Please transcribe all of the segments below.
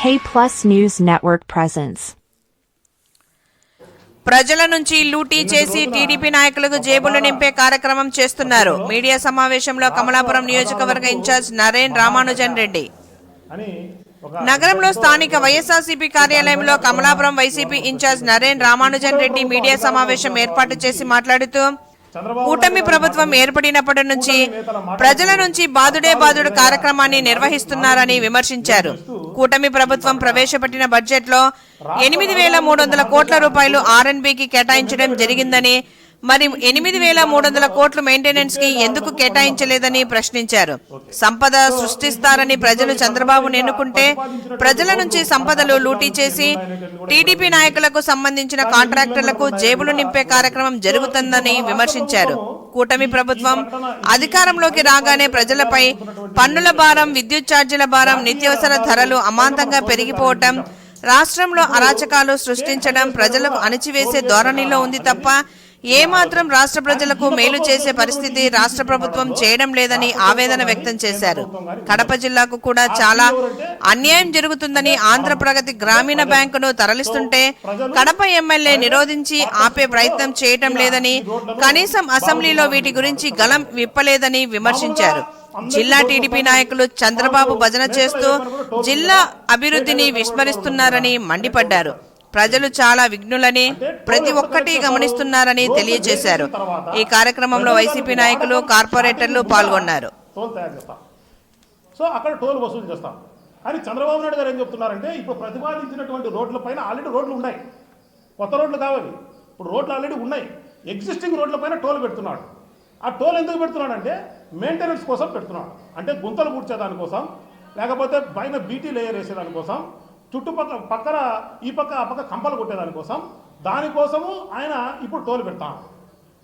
K Plus News Network presents. ప్రజల నుంచి లూటీ చేసి టీడీపీ నాయకులకు జేబులు నింపే కార్యక్రమం చేస్తున్నారు. మీడియా సమావేశంలో కమలాపురం నియోజకవర్గ ఇన్ఛార్జ్ నరేన్ రామానుజన్ రెడ్డి. అని ఒక నగరంలో స్థానిక వైఎస్ఆర్సీపీ కార్యాలయంలో Kamalapuram YCP incharge Naren Ramanujan Reddy media సమావేశం ఏర్పాటు చేసి మాట్లాడుతూ కూటమి ప్రభుత్వం ఏర్పడినప్పటి నుంచి ప్రజల నుంచి బాదుడే బాదుడు కార్యక్రమాన్ని నిర్వహిస్తున్నారని విమర్శించారు. కూటమి ప్రభుత్వం ప్రవేశపెట్టిన బడ్జెట్లో ఎనిమిది వేల మూడు వందల కోట్ల రూపాయలు ఆర్ఎన్బికి కేటాయించడం జరిగిందని మరి ఎనిమిది వేల మూడు వందల కోట్లు మెయింటెనెన్స్కి ఎందుకు కేటాయించలేదని ప్రశ్నించారు. సంపద సృష్టిస్తారని ప్రజలు చంద్రబాబును ఎన్నుకుంటే ప్రజల నుంచి సంపదలు లూటీ చేసి టీడీపీ నాయకులకు సంబంధించిన కాంట్రాక్టర్లకు జేబులు నింపే కార్యక్రమం జరుగుతుందని విమర్శించారు. కూటమి ప్రభుత్వం అధికారంలోకి రాగానే ప్రజలపై పన్నుల భారం విద్యుత్ ఛార్జీల భారం నిత్యావసర ధరలు అమాంతంగా పెరిగిపోవటం రాష్ట్రంలో అరాచకాలు సృష్టించడం ప్రజలకు అణిచివేసే ధోరణిలో ఉంది తప్ప ఏమాత్రం రాష్ట్ర ప్రజలకు మేలు చేసే పరిస్థితి రాష్ట్ర ప్రభుత్వం చేయడం లేదని ఆవేదన వ్యక్తం చేశారు. కడప జిల్లాకు కూడా చాలా అన్యాయం జరుగుతుందని ఆంధ్ర ప్రగతి గ్రామీణ బ్యాంకును తరలిస్తుంటే కడప ఎమ్మెల్యే నిరోధించి ఆపే ప్రయత్నం చేయటం లేదని కనీసం అసెంబ్లీలో వీటి గురించి గలం విప్పలేదని విమర్శించారు. జిల్లా టీడీపీ నాయకులు చంద్రబాబు భజన చేస్తూ జిల్లా అభివృద్ధిని విస్మరిస్తున్నారని మండిపడ్డారు. ప్రజలు చాలా విఘ్నులని ప్రతి ఒక్కటి గమనిస్తున్నారని తెలియజేశారు. ఈ కార్యక్రమంలో వైసీపీ నాయకులు కార్పొరేటర్లు పాల్గొన్నారు. సో అక్కడ టోల్ వసూలు చేస్తాం కానీ చంద్రబాబు నాయుడు గారు ఏం చెప్తున్నారంటే ఇప్పుడు ప్రతిపాదించినటువంటి రోడ్ల పైన ఆల్రెడీ రోడ్లు ఉన్నాయి. కొత్త రోడ్లు కావాలి. ఇప్పుడు రోడ్లు ఆల్రెడీ ఉన్నాయి. ఎగ్జిస్టింగ్ రోడ్ల పైన టోల్ పెడుతున్నాడు. ఆ టోల్ ఎందుకు పెడుతున్నాడంటే మెయింటెనెన్స్ కోసం పెడుతున్నాడు. అంటే గుంతలు పూడ్చేదానికోసం లేకపోతే పైన బీటీ లేయర్ వేసేదానికోసం చుట్టుపక్కల పక్కన ఈ పక్క ఆ పక్క కంపలు కొట్టేదానికోసం దానికోసము ఆయన ఇప్పుడు టోల్ పెడతాం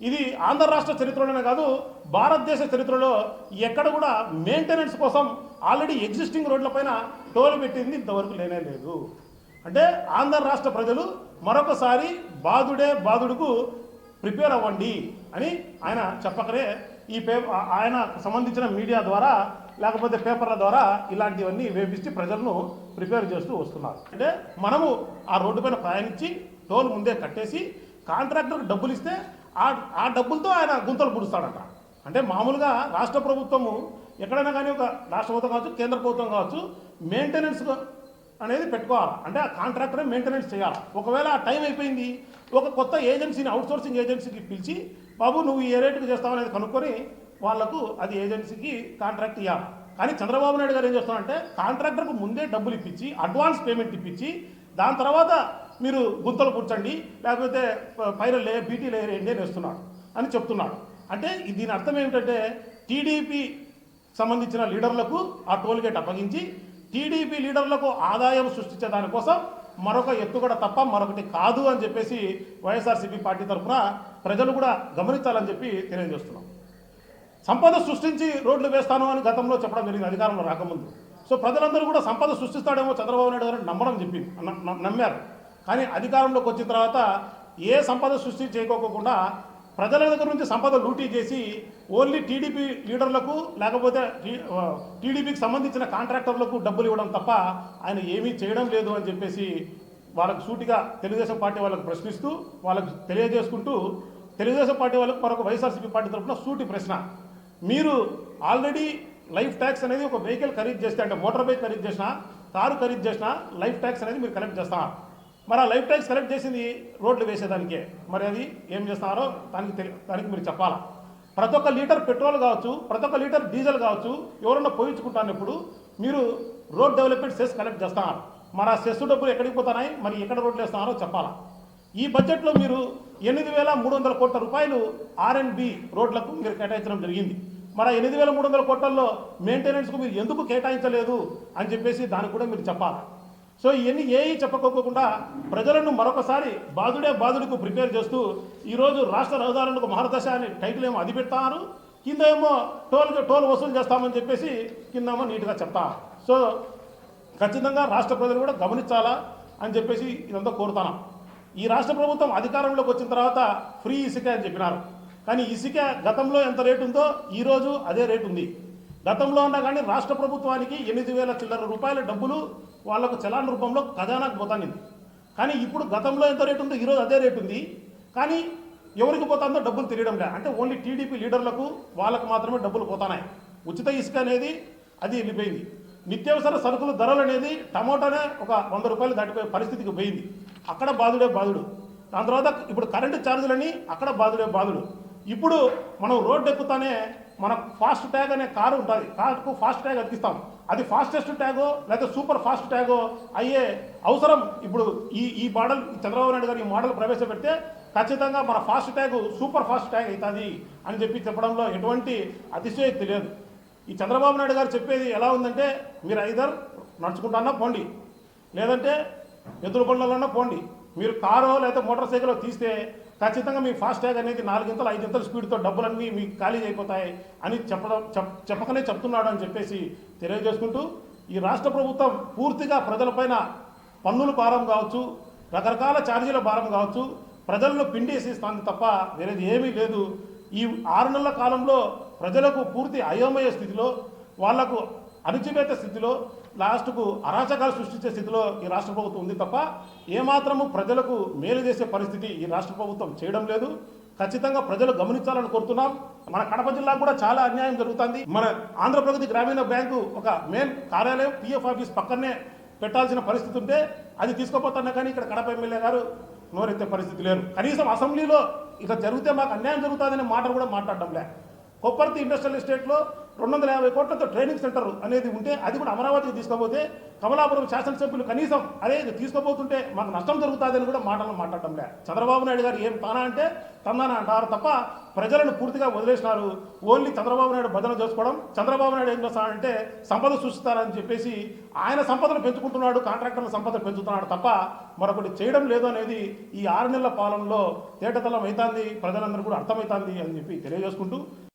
ఇది ఆంధ్ర రాష్ట్ర చరిత్రలోనే కాదు భారతదేశ చరిత్రలో ఎక్కడ కూడా మెయింటెనెన్స్ కోసం ఆల్రెడీ ఎగ్జిస్టింగ్ రోడ్లపైన టోల్ పెట్టింది ఇంతవరకు లేనే లేదు. అంటే ఆంధ్ర రాష్ట్ర ప్రజలు మరొకసారి బాధుడే బాధుడుకు ప్రిపేర్ అవ్వండి అని ఆయన చెప్పకరే ఈ పే ఆయన సంబంధించిన మీడియా ద్వారా లేకపోతే పేపర్ల ద్వారా ఇలాంటివన్నీ వేపించి ప్రజలను ప్రిపేర్ చేస్తూ వస్తున్నారు. అంటే మనము ఆ రోడ్డు పైన ప్రయాణించి టోల్ ముందే కట్టేసి కాంట్రాక్టర్కి డబ్బులు ఇస్తే ఆ ఆ డబ్బులతో ఆయన గుంతలు పుడుస్తాడట అంటే మామూలుగా రాష్ట్ర ప్రభుత్వము ఎక్కడైనా కానీ ఒక రాష్ట్ర ప్రభుత్వం కావచ్చు కేంద్ర ప్రభుత్వం కావచ్చు మెయింటెనెన్స్ అనేది పెట్టుకోవాలి? అంటే ఆ కాంట్రాక్టరే మెయింటెనెన్స్ చేయాలి? ఒకవేళ ఆ టైం అయిపోయింది ఒక కొత్త ఏజెన్సీని అవుట్సోర్సింగ్ ఏజెన్సీకి పిలిచి బాబు నువ్వు ఏ రేటుకి చేస్తావు? అనేది కనుక్కొని వాళ్ళకు అది ఏజెన్సీకి కాంట్రాక్ట్ ఇవ్వాలి కానీ చంద్రబాబు నాయుడు గారు ఏం చేస్తున్నారంటే కాంట్రాక్టర్కు ముందే డబ్బులు ఇప్పించి అడ్వాన్స్ పేమెంట్ ఇప్పించి దాని తర్వాత మీరు గుంతలు కూర్చండి లేకపోతే ప- పైన లే బీటీ లేయర్ ఏంటి అని వేస్తున్నాడు అని చెప్తున్నాడు. అంటే దీని అర్థం ఏమిటంటే టీడీపీ సంబంధించిన లీడర్లకు ఆ టోల్గేట్ అప్పగించి టీడీపీ లీడర్లకు ఆదాయం సృష్టించే దానికోసం మరొక ఎత్తుగడ తప్ప మరొకటి కాదు అని చెప్పేసి వైఎస్ఆర్సీపీ పార్టీ తరఫున ప్రజలు కూడా గమనించాలని చెప్పి తెలియజేస్తున్నాం. సంపద సృష్టించి రోడ్లు వేస్తాను అని గతంలో చెప్పడం జరిగింది అధికారంలో రాకముందు. సో ప్రజలందరూ కూడా సంపద సృష్టిస్తాడేమో చంద్రబాబు నాయుడు గారు నమ్మడం చెప్పి న- నమ్మారు. కానీ అధికారంలోకి వచ్చిన తర్వాత ఏ సంపద సృష్టి చేయకోకుండా ప్రజల దగ్గర నుంచి సంపద లూటీ చేసి ఓన్లీ టీడీపీ లీడర్లకు లేకపోతే టీడీపీకి సంబంధించిన కాంట్రాక్టర్లకు డబ్బులు ఇవ్వడం తప్ప ఆయన ఏమీ చేయడం లేదు అని చెప్పేసి వాళ్ళకు సూటిగా తెలుగుదేశం పార్టీ వాళ్ళకు ప్రశ్నిస్తూ వాళ్ళకు తెలియజేసుకుంటూ తెలుగుదేశం పార్టీ వాళ్ళకు మరొక వైఎస్ఆర్సీపీ పార్టీ తరఫున సూటి ప్రశ్న. మీరు ఆల్రెడీ లైఫ్ ట్యాక్స్ అనేది ఒక వెహికల్ ఖరీదు చేస్తే అంటే మోటార్ బైక్ ఖరీదు చేసినా కారు ఖరీదు చేసినా లైఫ్ ట్యాక్స్ అనేది మీరు కలెక్ట్ చేస్తున్నారు మరి ఆ లైఫ్ ట్యాక్స్ కలెక్ట్ చేసింది రోడ్లు వేసేదానికే. మరి అది ఏం చేస్తున్నారో దానికి తెలి- దానికి మీరు చెప్పాలా? ప్రతి ఒక్క లీటర్ పెట్రోల్ కావచ్చు ప్రతి ఒక్క లీటర్ డీజిల్ కావచ్చు ఎవరన్నా పోయించుకుంటానప్పుడు మీరు రోడ్ డెవలప్మెంట్ సెస్ కలెక్ట్ చేస్తున్నారు మరి ఆ సెస్ డబ్బులు ఎక్కడికి పోతున్నాయి? మరి ఎక్కడ రోడ్లు వేస్తున్నారో చెప్పాలా? ఈ బడ్జెట్లో మీరు ఎనిమిది వేల మూడు వందల కోట్ల రూపాయలు ఆర్ఎండ్బి రోడ్లకు మీరు కేటాయించడం జరిగింది. మరి ఆ ఎనిమిది వేల మూడు వందల కోట్లలో మెయింటెనెన్స్కు మీరు ఎందుకు కేటాయించలేదు అని చెప్పేసి దానికి కూడా మీరు చెప్పాలి. సో ఇవన్నీ ఏవి చెప్పకోకుండా ప్రజలను మరొకసారి బాధుడే బాధుడికి ప్రిపేర్ చేస్తూ ఈరోజు రాష్ట్ర రహదారులకు మహర్దశ అని టైటిల్ ఏమో అది పెడతారు కింద ఏమో టోల్ టోల్ వసూలు చేస్తామని చెప్పేసి కిందేమో నీట్గా చెప్తా. సో ఖచ్చితంగా రాష్ట్ర ప్రజలు కూడా గమనించాలా అని చెప్పేసి ఇదంతా కోరుతాను ఈ రాష్ట్ర ప్రభుత్వం అధికారంలోకి వచ్చిన తర్వాత ఫ్రీ ఇసుక అని చెప్పినారు. కానీ ఇసుక గతంలో ఎంత రేటు ఉందో ఈరోజు అదే రేటు ఉంది. గతంలో ఉన్నా కానీ రాష్ట్ర ప్రభుత్వానికి ఎనిమిది వేల చిల్లర రూపాయల డబ్బులు వాళ్ళకు చలాన్ రూపంలో ఖజానాకు పోతానింది కానీ ఇప్పుడు గతంలో ఎంత రేటు ఉందో ఈరోజు అదే రేటు ఉంది. కానీ ఎవరికి పోతుందో డబ్బులు తెలియడం లే. అంటే ఓన్లీ టీడీపీ లీడర్లకు వాళ్ళకు మాత్రమే డబ్బులు పోతున్నాయి ఉచిత ఇసుక అనేది అది వెళ్ళిపోయింది. నిత్యావసర సరుకుల ధరలు అనేది టమోటానే ఒక వంద రూపాయలు దాటిపోయే పరిస్థితికి పోయింది. అక్కడ బాధుడే బాధుడు. దాని తర్వాత ఇప్పుడు కరెంటు ఛార్జీలని అక్కడ బాధుడే బాధుడు. ఇప్పుడు మనం రోడ్డు ఎక్కుతానే మన ఫాస్ట్ ట్యాగ్ అనే కారు ఉంటుంది. కారుకు ఫాస్ట్ ట్యాగ్ అతికిస్తాం అది ఫాస్టెస్ట్ ట్యాగో లేదా సూపర్ ఫాస్ట్ ట్యాగో అయ్యే అవసరం. ఇప్పుడు ఈ ఈ మోడల్ చంద్రబాబు నాయుడు గారు ఈ మోడల్ ప్రవేశపెడితే ఖచ్చితంగా మన fast tag super fast tag అవుతుంది అని చెప్పి చెప్పడంలో ఎటువంటి అతిశయోక్తి లేదు. ఈ చంద్రబాబు నాయుడు గారు చెప్పేది ఎలా ఉందంటే మీరు ఐదర్ నడుచుకుంటానా పోండి. లేదంటే ఎదురు బండ్లన్నా పోండి. మీరు కారో లేదా మోటార్ సైకిల్ తీస్తే ఖచ్చితంగా మీ ఫాస్ట్ ట్యాగ్ అనేది నాలుగింతలు ఐదింతల స్పీడ్తో డబ్బులన్నీ మీకు ఖాళీ అయిపోతాయి అని చెప్పడం చెప్ చెప్పకనే చెప్తున్నాడు అని చెప్పేసి తెలియజేసుకుంటూ ఈ రాష్ట్ర ప్రభుత్వం పూర్తిగా ప్రజలపైన పన్నుల భారం కావచ్చు రకరకాల ఛార్జీల భారం కావచ్చు ప్రజలను పిండేసిస్తుంది తప్ప వేరేది ఏమీ లేదు. ఈ ఆరు నెలల కాలంలో ప్రజలకు పూర్తి అయోమయ స్థితిలో వాళ్ళకు అణిచివేత స్థితిలో లాస్ట్కు అరాచకాలు సృష్టించే స్థితిలో ఈ రాష్ట్ర ప్రభుత్వం ఉంది తప్ప ఏమాత్రము ప్రజలకు మేలు చేసే పరిస్థితి ఈ రాష్ట్ర ప్రభుత్వం చేయడం లేదు. ఖచ్చితంగా ప్రజలు గమనించాలని కోరుతున్నాం. మన కడప జిల్లా కూడా చాలా అన్యాయం జరుగుతుంది. మన ఆంధ్రప్రగతి గ్రామీణ బ్యాంకు ఒక మెయిన్ కార్యాలయం పిఎఫ్ ఆఫీస్ పక్కనే పెట్టాల్సిన పరిస్థితి ఉంటే అది తీసుకోపోతున్నా కానీ ఇక్కడ కడప ఎమ్మెల్యే గారు నోరెత్తే పరిస్థితి లేరు. కనీసం అసెంబ్లీలో ఇక జరిగితే మాకు అన్యాయం జరుగుతుందనే మాటలు కూడా మాట్లాడడం లే. కొప్పర్తి ఇండస్ట్రియల్ ఎస్టేట్లో రెండు వందల యాభై కోట్లతో ట్రైనింగ్ సెంటర్ అనేది ఉంటే అది కూడా అమరావతికి తీసుకుపోతే కమలాపురం శాసనసభ్యులు కనీసం అరే ఇది తీసుకోబోతుంటే మాకు నష్టం జరుగుతుందని కూడా మాటలు మాట్లాడటం లే. చంద్రబాబు నాయుడు గారు ఏం తానా అంటే తందానా అంటారు తప్ప ప్రజలను పూర్తిగా వదిలేసినారు. ఓన్లీ చంద్రబాబు నాయుడు భజన చేసుకోవడం చంద్రబాబు నాయుడు ఏం చేస్తాడంటే సంపద సృష్టిస్తారని చెప్పేసి ఆయన సంపదను పెంచుకుంటున్నాడు కాంట్రాక్టర్ల సంపద పెంచుతున్నాడు తప్ప మరొకటి చేయడం లేదు అనేది ఈ ఆరు నెలల పాలనలో తేటతలం అవుతుంది ప్రజలందరూ కూడా అర్థమవుతుంది అని చెప్పి తెలియజేసుకుంటూ